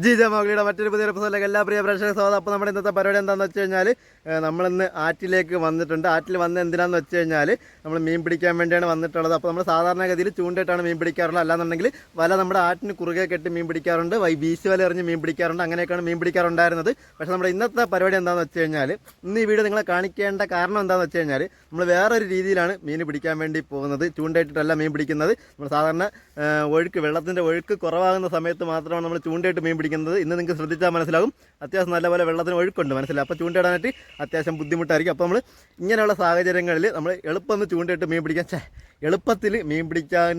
G ജമാഗ്ലിയുടെ മറ്റൊരു പുതിയ എപ്പിസോഡിലേക്ക് എല്ലാ പ്രിയ പ്രേക്ഷക സ്വാഗതം. അപ്പോൾ നമ്മുടെ ഇന്നത്തെ പരിപാടി എന്താണെന്ന് വെച്ച് കഴിഞ്ഞാൽ നമ്മളിന്ന് ആറ്റിലേക്ക് വന്നിട്ടുണ്ട്. ആറ്റിൽ വന്ന് എന്തിനാന്ന് വെച്ച് കഴിഞ്ഞാൽ നമ്മൾ മീൻ പിടിക്കാൻ വേണ്ടിയാണ് വന്നിട്ടുള്ളത്. അപ്പോൾ നമ്മൾ സാധാരണഗതിയിൽ ചൂണ്ടയിട്ടാണ് മീൻ പിടിക്കാറുള്ളത്. അല്ലാന്നുണ്ടെങ്കിൽ വല നമ്മുടെ ആറ്റിന് കുറുകെ കെട്ടി മീൻ പിടിക്കാറുണ്ട്. വൈ വീശ് വല എറിഞ്ഞ് മീൻ പിടിക്കാറുണ്ട്. അങ്ങനെയൊക്കെയാണ് മീൻ പിടിക്കാറുണ്ടായിരുന്നത്. പക്ഷേ നമ്മുടെ ഇന്നത്തെ പരിപാടി എന്താണെന്ന് വെച്ച് കഴിഞ്ഞാൽ ഇന്ന് ഈ വീഡിയോ നിങ്ങളെ കാണിക്കേണ്ട കാരണം എന്താണെന്ന് വെച്ച് കഴിഞ്ഞാൽ നമ്മൾ വേറൊരു രീതിയിലാണ് മീൻ പിടിക്കാൻ വേണ്ടി പോകുന്നത്. ചൂണ്ടയിട്ടിട്ടല്ല മീൻ പിടിക്കുന്നത്. നമ്മൾ സാധാരണ ഒഴുക്ക് വെള്ളത്തിന്റെ ഒഴുക്ക് കുറവാകുന്ന സമയത്ത് മാത്രമാണ് നമ്മൾ ചൂണ്ടയിട്ട് മീൻ പിടിക്കുന്നത് ഇന്ന് നിങ്ങൾക്ക് ശ്രദ്ധിച്ചാൽ മനസ്സിലാകും. അത്യാവശ്യം നല്ലപോലെ വെള്ളത്തിന് ഒഴുക്കുണ്ട്. മനസ്സിലായി? അപ്പോൾ ചൂണ്ടയിടാനായിട്ട് അത്യാവശ്യം ബുദ്ധിമുട്ടായിരിക്കും. അപ്പോൾ നമ്മൾ ഇങ്ങനെയുള്ള സാഹചര്യങ്ങളിൽ നമ്മൾ എളുപ്പമെന്ന് ചൂണ്ടയിട്ട് മീൻ പിടിക്കാൻ എളുപ്പത്തിൽ മീൻ പിടിക്കാൻ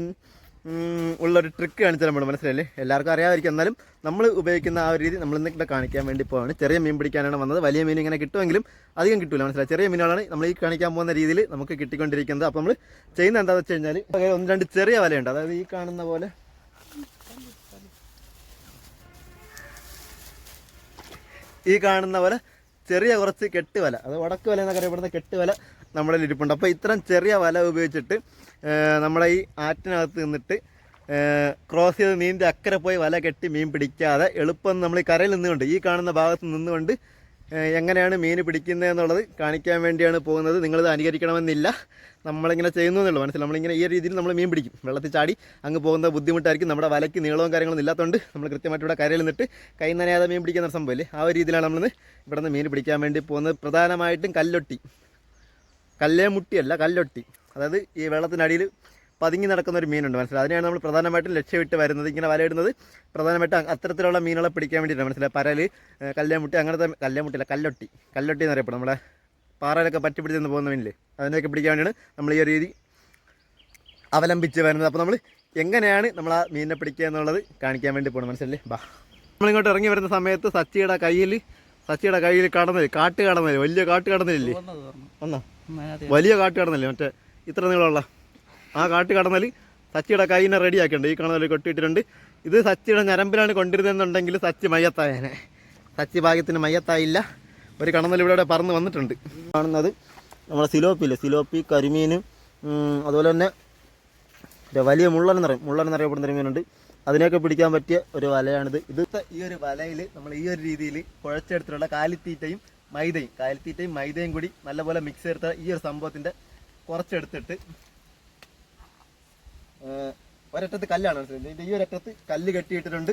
ഉള്ളൊരു ട്രിക്ക് കാണിച്ചാൽ നമ്മൾ മനസ്സിലല്ലേ എല്ലാവർക്കും അറിയാമായിരിക്കും. എന്നാലും നമ്മൾ ഉപയോഗിക്കുന്ന ആ ഒരു രീതി നമ്മൾ ഇന്നിട്ട് കാണിക്കാൻ വേണ്ടി പോവാണ്. ചെറിയ മീൻ പിടിക്കാനാണ് വന്നത്. വലിയ മീൻ ഇങ്ങനെ കിട്ടുമെങ്കിലും അധികം കിട്ടില്ല മനസ്സിലായി? ചെറിയ മീനുകളാണ് നമ്മൾ ഈ കാണിക്കാൻ പോകുന്ന രീതിയിൽ നമുക്ക് കിട്ടിക്കൊണ്ടിരിക്കുന്നത്. അപ്പോൾ നമ്മൾ ചെയ്യുന്ന എന്താണെന്ന് വെച്ച് കഴിഞ്ഞാൽ ഒന്ന് രണ്ട് ചെറിയ വലയുണ്ട്. അതായത് ഈ കാണുന്ന പോലെ ഈ കാണുന്ന പോലെ ചെറിയ കുറച്ച് കെട്ട് വല. അത് വടക്ക് വല എന്നൊക്കെ അറിയപ്പെടുന്ന കെട്ട് വല നമ്മുടെ ഇരിപ്പുണ്ട്. അപ്പോൾ ഇത്തരം ചെറിയ വല ഉപയോഗിച്ചിട്ട് നമ്മുടെ ഈ ആറ്റിനകത്ത് നിന്നിട്ട് ക്രോസ് ചെയ്ത് നീന്തി അക്കരെ പോയി വല കെട്ടി മീൻ പിടിക്കാതെ എളുപ്പം നമ്മൾ ഈ കരയിൽ നിന്നുകൊണ്ട് ഈ കാണുന്ന ഭാഗത്ത് നിന്നുകൊണ്ട് എങ്ങനെയാണ് മീൻ പിടിക്കുന്നത് എന്നുള്ളത് കാണിക്കാൻ വേണ്ടിയാണ് പോകുന്നത്. നിങ്ങളിത് അനുകരിക്കണമെന്നില്ല. നമ്മളിങ്ങനെ ചെയ്യുന്നു എന്നുള്ളൂ. മനസ്സിലായി? നമ്മളിങ്ങനെ ഈ രീതിയിൽ നമ്മൾ മീൻ പിടിക്കും. വെള്ളത്തിൽ ചാടി അങ്ങ് പോകുന്ന ബുദ്ധിമുട്ടായിരിക്കും. നമ്മുടെ വലയ്ക്ക് നീളവും കാര്യങ്ങളൊന്നും ഇല്ലാത്തതുകൊണ്ട് നമ്മൾ കൃത്യമായിട്ട് ഇവിടെ കരയിൽ നിന്നിട്ട് കൈ നനയാതെ മീൻ പിടിക്കുന്ന സംഭവമില്ലേ? ആ ഒരു രീതിയിലാണ് നമ്മളിന്ന് ഇവിടെ നിന്ന് മീൻ പിടിക്കാൻ വേണ്ടി പോകുന്നത്. പ്രധാനമായിട്ടും കല്ലൊട്ടി. കല്ലേമുട്ടിയല്ല കല്ലൊട്ടി. അതായത് ഈ വെള്ളത്തിനടിയിൽ പതുങ്ങി നടക്കുന്ന ഒരു മീനുണ്ട്. മനസ്സിലായി? അതിനെയാണ് നമ്മൾ പ്രധാനമായിട്ടും ലക്ഷ്യമിട്ട് വരുന്നത്. ഇങ്ങനെ വലയിടുന്നത് പ്രധാനമായിട്ടും അത്തരത്തിലുള്ള മീനുകളെ പിടിക്കാൻ വേണ്ടിയിട്ടാണ്. മനസ്സിലായി? പരൽ കല്യാമുട്ടി അങ്ങനത്തെ കല്ലേമുട്ടിയല്ല കല്ലൊട്ടി. കല്ലൊട്ടി എന്ന് അറിയപ്പെടും. നമ്മളെ പാറയിലൊക്കെ പറ്റി പിടിച്ചു പോകുന്ന മീനില്ലേ? അതിനെയൊക്കെ പിടിക്കാൻ വേണ്ടിയാണ് നമ്മൾ ഈ ഒരു രീതി അവലംബിച്ച് വരുന്നത്. അപ്പോൾ നമ്മൾ എങ്ങനെയാണ് നമ്മൾ ആ മീനിനെ പിടിക്കുക എന്നുള്ളത് കാണിക്കാൻ വേണ്ടി പോകണം മനസ്സിലല്ലേ ബാ. നമ്മളിങ്ങോട്ട് ഇറങ്ങി വരുന്ന സമയത്ത് സച്ചിയുടെ കയ്യിൽ സച്ചിയുടെ കയ്യിൽ കടന്നില്ല കാട്ട് കടന്നില്ല വലിയ കാട്ട് കടന്നില്ലേ ഒന്നാ വലിയ കാട്ട് കടന്നില്ലേ മറ്റേ ഇത്ര നീളമുള്ള ആ കാട്ടി കടന്നൽ സച്ചിയുടെ കൈനെ റെഡിയാക്കിയിട്ടുണ്ട് ഈ കാണുന്ന കൊട്ടിയിട്ടിട്ടുണ്ട്. ഇത് സച്ചിയുടെ ഞരമ്പിലാണ് കൊണ്ടിരുന്നെന്നുണ്ടെങ്കിൽ സച്ചി മയ്യത്തായനെ. സച്ചി ഭാഗ്യത്തിന് മയ്യത്തായില്ല. ഒരു കടന്നൽ ഇവിടെ പറന്ന് വന്നിട്ടുണ്ട്. കാണുന്നത് നമ്മുടെ സിലോപ്പിയില്ലേ? സിലോപ്പി കരിമീൻ അതുപോലെ തന്നെ വലിയ മുള്ളൻ നിറയും മുള്ളൻ നിറയപ്പെടുന്ന ഒരു മീനുണ്ട്. അതിനെയൊക്കെ പിടിക്കാൻ പറ്റിയ ഒരു വലയാണിത്. ഇത് ഈ ഒരു വലയിൽ നമ്മൾ ഈ ഒരു രീതിയിൽ കുഴച്ചെടുത്തിട്ടുള്ള കാലിത്തീറ്റയും മൈദയും. കാലിത്തീറ്റയും മൈദയും കൂടി നല്ലപോലെ മിക്സ് ചെയ്തെടുത്ത ഈ ഒരു സംഭവത്തിന്റെ കുറച്ചെടുത്തിട്ട് ഒരറ്റത്ത് കല്ലാണ് മനസ്സിലായി. ഈ ഒരറ്റത്ത് കല്ല് കെട്ടിയിട്ടിട്ടുണ്ട്.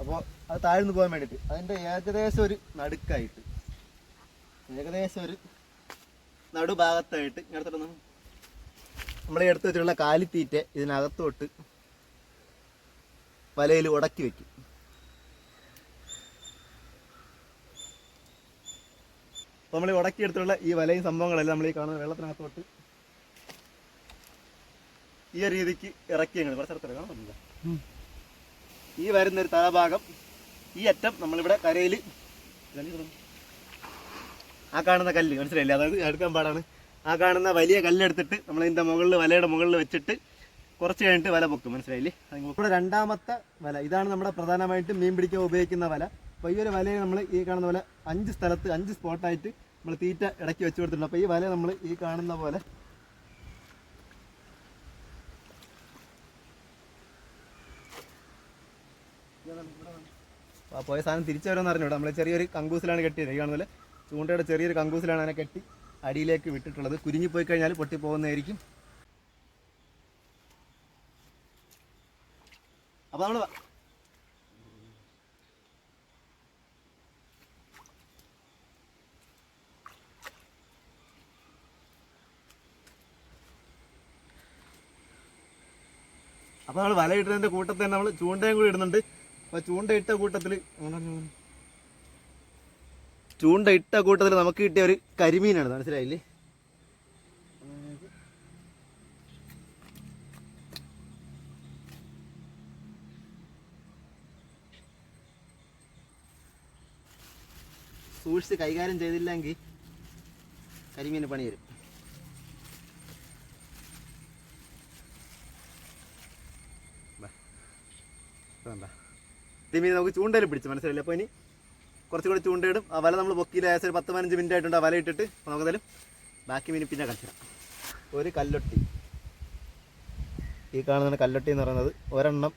അപ്പോൾ അത് താഴ്ന്നു പോകാൻ വേണ്ടിയിട്ട് അതിന്റെ ഏകദേശം ഒരു നടുക്കായിട്ട്. ഏകദേശം ഒരു നടുഭാഗത്തായിട്ട് ഇങ്ങനത്തെ നമ്മൾ എടുത്ത് വെച്ചിട്ടുള്ള കാലിത്തീറ്റ ഇതിനകത്തോട്ട് വലയിൽ ഉടക്കി വെക്കും. നമ്മൾ ഉടക്കിയെടുത്തുള്ള ഈ വലയും സംഭവങ്ങളെല്ലാം നമ്മൾ ഈ കാണുന്ന വെള്ളത്തിനകത്തോട്ട് ഈ രീതിക്ക് ഇറക്കി ഞങ്ങൾ കുറച്ച് കാണുന്നില്ല ഈ വരുന്ന ഒരു തലഭാഗം ഈ അറ്റം നമ്മളിവിടെ കരയിൽ ആ കാണുന്ന കല്ല് മനസ്സിലായില്ലേ? അതായത് എടുക്കാൻ പാടാണ്. ആ കാണുന്ന വലിയ കല്ലെടുത്തിട്ട് നമ്മൾ ഇതിന്റെ മുകളിൽ വലയുടെ മുകളിൽ വെച്ചിട്ട് കുറച്ച് കഴിഞ്ഞിട്ട് വല പൊക്കും മനസ്സിലായില്ലേ? ഇവിടെ രണ്ടാമത്തെ വല. ഇതാണ് നമ്മുടെ പ്രധാനമായിട്ടും മീൻ പിടിക്കാൻ ഉപയോഗിക്കുന്ന വല. അപ്പോൾ ഈ ഒരു വലയെ നമ്മൾ ഈ കാണുന്ന പോലെ അഞ്ച് സ്ഥലത്ത് അഞ്ച് സ്പോട്ടായിട്ട് നമ്മൾ തീറ്റ ഇടയ്ക്ക് വെച്ച് കൊടുത്തിട്ടുണ്ട്. അപ്പോൾ ഈ വല നമ്മൾ ഈ കാണുന്ന പോലെ ആ പോയ സാധനം തിരിച്ചു വരുമെന്ന് അറിഞ്ഞൂടാ നമ്മൾ ചെറിയൊരു കങ്കൂസിലാണ് കെട്ടിയത്. ഈ കാണുന്നില്ല ചൂണ്ടയുടെ ചെറിയൊരു കങ്കൂസിലാണ് അതിനെ കെട്ടി അടിയിലേക്ക് വിട്ടിട്ടുള്ളത്. കുരുങ്ങി പോയി കഴിഞ്ഞാൽ പൊട്ടി പോകുന്നതായിരിക്കും അപ്പോൾ നമ്മൾ അപ്പോൾ നമ്മൾ വല ഇടുന്നതിന്റെ കൂട്ടത്തിൽ തന്നെ നമ്മൾ ചൂണ്ടയും കൂടി ഇടുന്നുണ്ട്. ചൂണ്ട ഇട്ട കൂട്ടത്തിൽ ചൂണ്ട ഇട്ട കൂട്ടത്തിൽ നമുക്ക് കിട്ടിയ ഒരു കരിമീനാണ് മനസ്സിലായില്ലേ? സൂക്ഷിച്ച് കൈകാര്യം ചെയ്തില്ലെങ്കിൽ കരിമീന് പണി വരും. വേണ്ട ഇതിമീൻ നമുക്ക് ചൂണ്ടയിൽ പിടിച്ച് മനസ്സിലായില്ല? അപ്പോൾ ഇനി കുറച്ചും കൂടി ചൂണ്ടയിടും ആ വല നമ്മൾ പൊക്കിയിൽ ഏകദേശം ഒരു പത്ത് പതിനഞ്ച് മിനിറ്റ് ആയിട്ടുണ്ട് ആ വല ഇട്ടിട്ട്. നമുക്ക് എന്തായാലും ബാക്കി മീൻ പിന്നെ കളിച്ചിടാം ഒരു കല്ലൊട്ടി. ഈ കാണുന്ന കല്ലൊട്ടി എന്ന് പറയുന്നത് ഒരെണ്ണം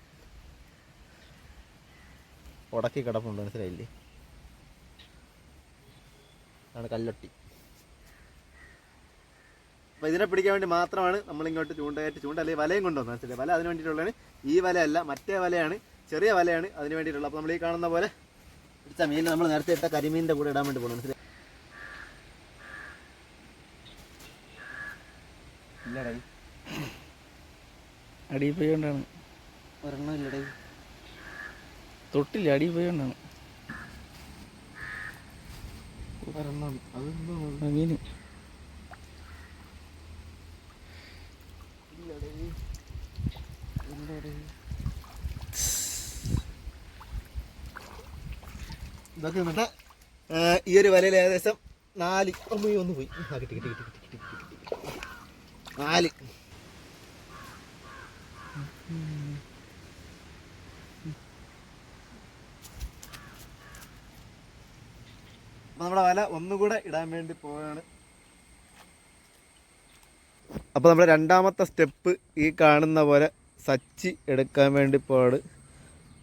ഉടക്കി കിടപ്പുണ്ട് മനസ്സിലായില്ലേ? ആണ് കല്ലൊട്ടി. അപ്പോൾ ഇതിനെ പിടിക്കാൻ വേണ്ടി മാത്രമാണ് നമ്മളിങ്ങോട്ട് ചൂണ്ടയായിട്ട് ചൂണ്ട അല്ലെങ്കിൽ വലയും കൊണ്ടുവന്നത് മനസ്സിലായി വല അതിന് വേണ്ടിയിട്ടുള്ളതാണ്. ഈ വലയല്ല മറ്റേ വലയാണ് ചെറിയ വലയാണ് അതിന് വേണ്ടിയിട്ടുള്ളത്. അപ്പോൾ നമ്മൾ ഈ കാണുന്ന പോലെ പിടിച്ച മീൻ നമ്മൾ നേരത്തെ ഇട്ട കരിമീനിന്റെ കൂടെ ഇടാൻ വേണ്ടി പോകണം ഇല്ലടേ. അടിയിൽ പോയോണ്ടാണ് ഒരെണ്ണം ഇല്ലടേ. തൊട്ടില്ല അടിയിൽ പോയോണ്ടാണ് ഒരെണ്ണം. അതെന്തോ? ആ മീന് ഇതൊക്കെ എന്നിട്ട് ഈ ഒരു വലയിൽ ഏകദേശം നാല് ഒന്ന് ഒന്ന് പോയി. കിട്ടി കിട്ടി കിട്ടി കിട്ടി കിട്ടി. നാല്. നമ്മുടെ വല ഒന്നുകൂടെ ഇടാൻ വേണ്ടി പോവാണ് അപ്പോൾ നമ്മുടെ രണ്ടാമത്തെ സ്റ്റെപ്പ് ഈ കാണുന്ന പോലെ സച്ചി എടുക്കാൻ വേണ്ടി പോവാണ്.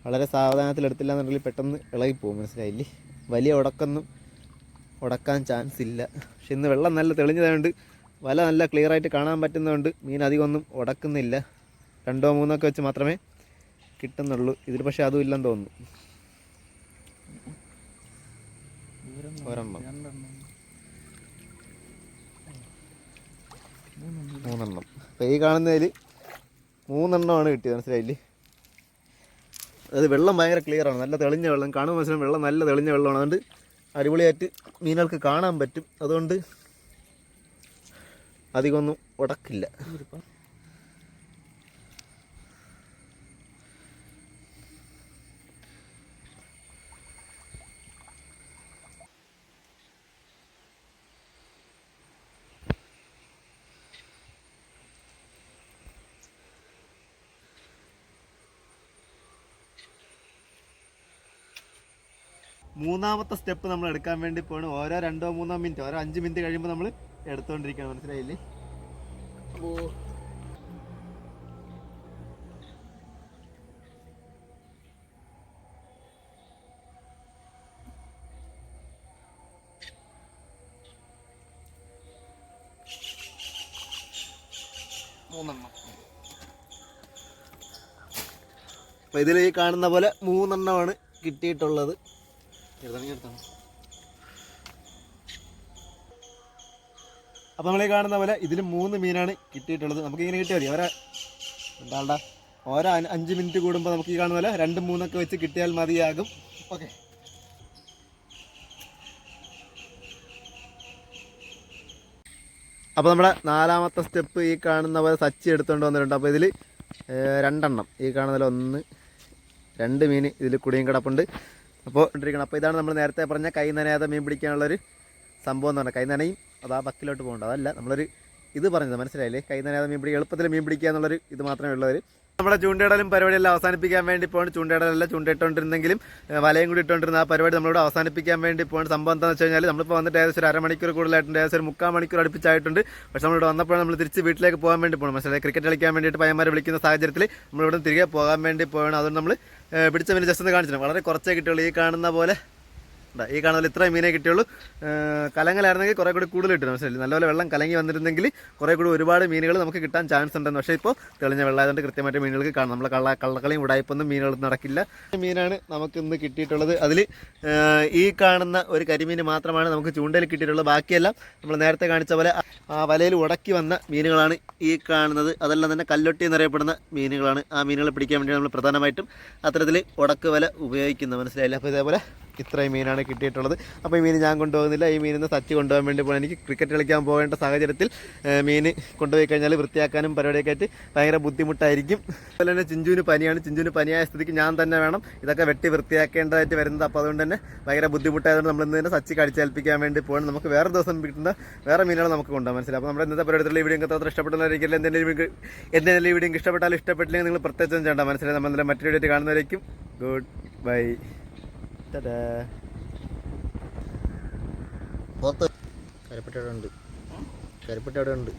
വളരെ സാവധാനത്തിൽ എടുത്തില്ല എന്നുണ്ടെങ്കിൽ പെട്ടെന്ന് ഇളകിപ്പോകും മനസ്സിലായില്ലേ? വലിയ ഉടക്കൊന്നും ഉടക്കാൻ ചാൻസ് ഇല്ല. പക്ഷെ ഇന്ന് വെള്ളം നല്ല തെളിഞ്ഞതുകൊണ്ട് വല നല്ല ക്ലിയർ ആയിട്ട് കാണാൻ പറ്റുന്നതുകൊണ്ട് മീൻ അധികം ഒന്നും ഉടക്കുന്നില്ല. രണ്ടോ മൂന്നോ ഒക്കെ വെച്ച് മാത്രമേ കിട്ടുന്നുള്ളൂ. ഇതിൽ പക്ഷെ അതും ഇല്ലെന്ന് തോന്നുന്നു. മൂന്നെണ്ണം. അപ്പോൾ ഈ കാണുന്നതിൽ മൂന്നെണ്ണമാണ് കിട്ടിയത് മനസ്സിലായില്ലേ? അത് വെള്ളം ഭയങ്കര ക്ലിയർ ആണ്. നല്ല തെളിഞ്ഞ വെള്ളം. കാണുമ്പോൾ മനസ്സിലും വെള്ളം നല്ല തെളിഞ്ഞ വെള്ളമാണ്. അതുകൊണ്ട് അടിപൊളിയായിട്ട് മീനുകൾക്ക് കാണാൻ പറ്റും. അതുകൊണ്ട് അധികമൊന്നും ഉടക്കില്ല. മൂന്നാമത്തെ സ്റ്റെപ്പ് നമ്മൾ എടുക്കാൻ വേണ്ടി പോകണം ഓരോ രണ്ടോ മൂന്നോ മിനിറ്റ് ഓരോ അഞ്ച് മിനിറ്റ് കഴിയുമ്പോൾ നമ്മൾ എടുത്തുകൊണ്ടിരിക്കണം മനസ്സിലായില്ലേ? മൂന്നെണ്ണം. അപ്പോൾ ഇതിൽ ഈ കാണുന്ന പോലെ മൂന്നെണ്ണമാണ് കിട്ടിയിട്ടുള്ളത്. അപ്പോൾ നമ്മൾ ഈ കാണുന്ന പോലെ ഇതിൽ മൂന്ന് മീനാണ് കിട്ടിയിട്ടുള്ളത്. നമുക്ക് ഇങ്ങനെ കിട്ടിയാൽ മതി. ഓരോ എന്താണ്ടാ ഓരോ അഞ്ച് മിനിറ്റ് കൂടുമ്പോൾ നമുക്ക് ഈ കാണുന്ന പോലെ രണ്ട് മൂന്നൊക്കെ വെച്ച് കിട്ടിയാൽ മതിയാകും. ഓക്കെ. അപ്പോൾ നമ്മുടെ നാലാമത്തെ സ്റ്റെപ്പ് ഈ കാണുന്ന പോലെ സച്ചി എടുത്തുകൊണ്ട് വന്നിട്ടുണ്ട്. അപ്പോൾ ഇതിൽ രണ്ടെണ്ണം. ഈ കാണുന്ന പോലെ ഒന്ന് രണ്ട് മീൻ ഇതിൽ കുടിയും കിടപ്പുണ്ട്. അപ്പോൾ ഇട്ടിരിക്കണം അപ്പോൾ ഇതാണ് നമ്മൾ നേരത്തെ പറഞ്ഞ കൈ നനയാതെ മീൻ പിടിക്കാനുള്ളൊരു സംഭവം എന്ന് പറഞ്ഞാൽ കൈ അത് ആ ബക്കിലോട്ട് പോകേണ്ടത്. അതല്ല നമ്മളൊരു ഇത് പറഞ്ഞത് മനസ്സിലായില്ലേ? കൈ നനയാതെ മീൻ പിടിക്കുക എളുപ്പത്തിൽ മീൻ പിടിക്കുക എന്നുള്ളൊരു ഇത് മാത്രമേ ഉള്ളവർ നമ്മുടെ ചൂണ്ടയിടലും പരിപാടിയെല്ലാം അവസാനിപ്പിക്കാൻ വേണ്ടി പോകണം ചൂണ്ടയിടലല്ല ചൂണ്ടയിട്ടുകൊണ്ടിരുന്നെങ്കിലും വലയും കൂടി ഇട്ടുകൊണ്ടിരുന്ന ആ പരിപാടി നമ്മളിവിടെ അവസാനിപ്പിക്കാൻ വേണ്ടി പോകണം സംഭവം എന്താണെന്ന് വെച്ച് കഴിഞ്ഞാൽ നമ്മളിപ്പോൾ വന്നിട്ട് ഏകദേശം ഒരു അരമണിക്കൂർ കൂടുതലായിട്ടുണ്ട്. ഏകദേശം ഒരു മുക്കാൽ മണിക്കൂർ അടുപ്പിച്ചായിട്ടുണ്ട്. പക്ഷേ നമ്മളിവിടെ വന്നപ്പോൾ നമ്മൾ തിരിച്ച് വീട്ടിലേക്ക് പോകാൻ വേണ്ടി പോകണം പക്ഷേ ക്രിക്കറ്റ് കളിക്കാൻ വേണ്ടിയിട്ട് പയ്യന്മാരെ വിളിക്കുന്ന സാഹചര്യത്തിൽ നമ്മളിവിടെ തിരികെ പോകാൻ വേണ്ടി പോകണം അതുകൊണ്ട് നമ്മൾ പിടിച്ച മീൻ ജസ്റ്റ് ഒന്ന് കാണിച്ചിട്ടുണ്ട് വളരെ കുറച്ചേ കിട്ടുള്ളൂ ഈ കാണുന്ന പോലെ ഈ കാണുന്ന ഇത്രയും മീനേ കിട്ടിയുള്ളൂ. കലങ്ങലായിരുന്നെങ്കിൽ കുറേ കൂടി കൂടുതൽ കിട്ടും മനസ്സിലായി നല്ലപോലെ വെള്ളം കലങ്ങി വന്നിരുന്നെങ്കിൽ കുറേ കൂടി ഒരുപാട് മീനുകൾ നമുക്ക് കിട്ടാൻ ചാൻസ് ഉണ്ടെന്ന്. പക്ഷേ ഇപ്പോൾ തെളിഞ്ഞ വെള്ളമായതുകൊണ്ട് കൃത്യമായിട്ട് മീനുകൾക്ക് കാണാം. നമ്മൾ കള്ള കള്ളക്കളിയും ഉടായ്പൊന്നും മീനുകൾ നടക്കില്ല. മീനാണ് നമുക്ക് ഇന്ന് കിട്ടിയിട്ടുള്ളത്. അതിൽ ഈ കാണുന്ന ഒരു കരിമീൻ മാത്രമാണ് നമുക്ക് ചൂണ്ടയിൽ കിട്ടിയിട്ടുള്ളത്. ബാക്കിയെല്ലാം നമ്മൾ നേരത്തെ കാണിച്ച പോലെ ആ വലയിൽ ഉടക്കി വന്ന മീനുകളാണ് ഈ കാണുന്നത്. അതെല്ലാം തന്നെ കല്ലൊട്ടി എന്നറിയപ്പെടുന്ന മീനുകളാണ്. ആ മീനുകളെ പിടിക്കാൻ വേണ്ടി നമ്മൾ പ്രധാനമായിട്ടും അത്തരത്തിൽ ഉടക്ക് വല ഉപയോഗിക്കുന്നത് മനസ്സിലായില്ല? അപ്പോൾ ഇതേപോലെ ഇത്രയും മീനാണ് കിട്ടിയിട്ടുള്ളത്. അപ്പോൾ ഈ മീൻ ഞാൻ കൊണ്ടുപോകുന്നില്ല. ഈ മീനിന്ന് സച്ച് കൊണ്ടുപോകാൻ വേണ്ടി പോകണം. എനിക്ക് ക്രിക്കറ്റ് കളിക്കാൻ പോകേണ്ട സാഹചര്യത്തിൽ മീൻ കൊണ്ടുപോയി കഴിഞ്ഞാൽ വൃത്തിയാക്കാനും പരിപാടിയൊക്കെ ആയിട്ട് ഭയങ്കര ബുദ്ധിമുട്ടായിരിക്കും. അതുപോലെ തന്നെ ചിഞ്ചുവിന് പനിയാണ്. ചിഞ്ചുവിന് പനിയായ സ്ഥിതിക്ക് ഞാൻ തന്നെ വേണം ഇതൊക്കെ വെട്ടി വൃത്തിയാക്കേണ്ടതായിട്ട് വരുന്നത്. അപ്പോൾ അതുകൊണ്ട് തന്നെ ഭയങ്കര ബുദ്ധിമുട്ടായതുകൊണ്ട് നമ്മൾ ഇന്ന് തന്നെ സച്ച് കടിച്ചേൽപ്പിക്കാൻ വേണ്ടി പോകണം. നമുക്ക് വേറെ ദിവസം കിട്ടുന്ന വേറെ മീനുകൾ നമുക്ക് കൊണ്ടുപോകാൻ മനസ്സിലായി. അപ്പോൾ നമ്മുടെ ഇന്നത്തെ ഈ വീഡിയോ അത്ര ഇഷ്ടപ്പെടുന്നവരിക്കില്ല എന്തെങ്കിലും എന്തെങ്കിലും വീഡിയോ ഇഷ്ടപ്പെട്ടാലും ഇഷ്ടപ്പെട്ടില്ലെങ്കിൽ നിങ്ങൾ പ്രത്യേകിച്ചും ചെയ്യേണ്ട. മനസ്സിലായി? നമ്മൾ മറ്റൊരു വീഡിയോ കാണുന്നവരേക്കും ഗുഡ് ബൈ. പുറത്ത്. കരിപ്പറ്റ അവിടെ ഉണ്ട്. കരിപ്പറ്റ അവിടെ ഉണ്ട്.